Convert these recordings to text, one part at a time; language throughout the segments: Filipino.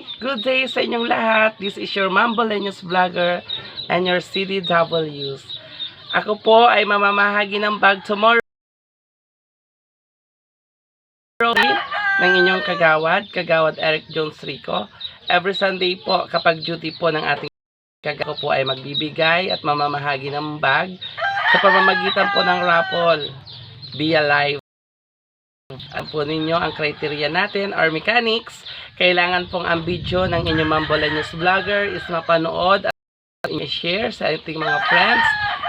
Good day sa inyong lahat. This is your Mambolenyos vlogger and your CDWs. Ako po ay mamamahagi ng bag tomorrow ng inyong kagawad, kagawad Eric Jones Rico. Every Sunday po, kapag duty po ng ating kagawad po ay magbibigay at mamamahagi ng bag sa pamamagitan po ng raffle via live. Ang po ninyo ang criteria natin or mechanics. Kailangan pong ang video ng inyong Mambolenyos vlogger is mapanood at i-share sa ating mga friends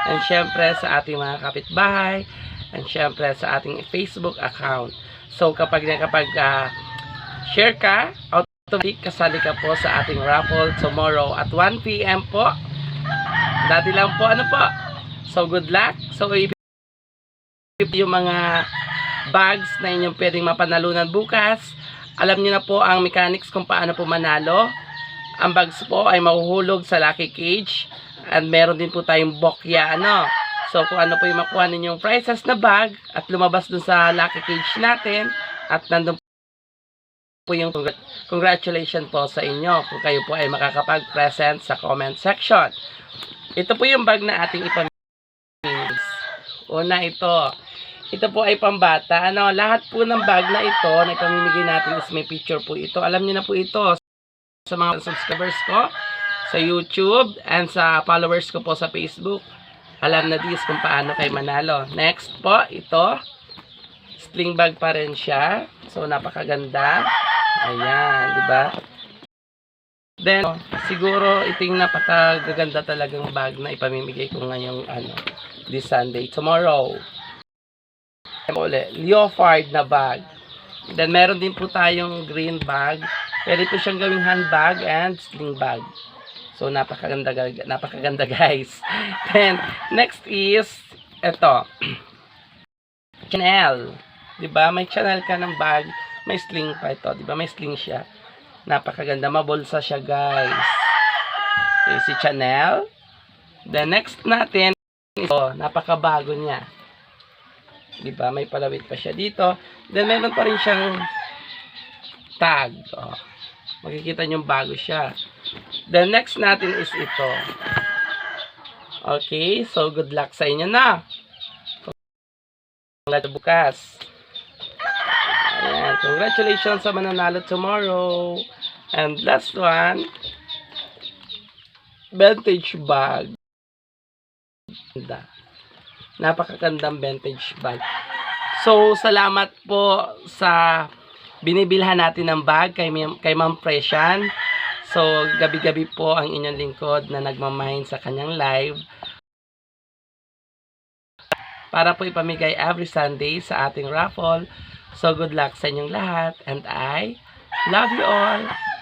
and syempre sa ating mga kapitbahay and syempre sa ating Facebook account. So kapag kapag ah, share ka, automatic kasali ka po sa ating raffle tomorrow at 1 p.m. po. Dati lang po, ano po? So good luck. So if yung mga bags na inyong pwedeng mapanalunan bukas. Alam niyo na po ang mechanics kung paano po manalo. Ang bags po ay mahuhulog sa lucky cage. And meron din po tayong bokya, ano. So, kung ano po yung makuha ninyong prizes na bag at lumabas dun sa lucky cage natin at nandun po yung congr- congratulations po sa inyo kung kayo po ay makakapag-present sa comment section. Ito po yung bag na ating ipamigay. Una ito, ito po ay pambata. Ano, lahat po ng bag na ito na ipamimigay natin is may picture po ito. Alam niyo na po ito sa mga subscribers ko sa YouTube and sa followers ko po sa Facebook. Alam na dis kung paano kayo manalo. Next po, ito. Sling bag pa rin siya. So, napakaganda. Ayan, di ba? Then, siguro ito yung napakagaganda talagang bag na ipamimigay ko ngayong ano, this Sunday. Tomorrow uli, leopard na bag. Then, meron din po tayong green bag. Pwede po siyang gawing handbag and sling bag. So, napakaganda, napakaganda guys. Then, next is, ito. Chanel. Diba? May Chanel ka ng bag. May sling pa ito. Diba? May sling siya. Napakaganda. Mabolsa siya guys. Okay, si Chanel. The next natin, ito. Napakabago niya. Di ba? May palawit pa siya dito. Then, meron pa rin siyang tag. Oh. Makikita nyo bago siya. The next natin is ito. Okay, so good luck sa inyo na. Lahat bukas. Ayan, congratulations sa mananalo tomorrow. And last one, vintage bag. Ganda napakagandang vintage bag. So, salamat po sa binibilhan natin ng bag kay, kay Ma'am Presyan. So, gabi-gabi po ang inyong lingkod na nagmamahin sa kanyang live para po ipamigay every Sunday sa ating raffle. So, good luck sa inyong lahat and I love you all.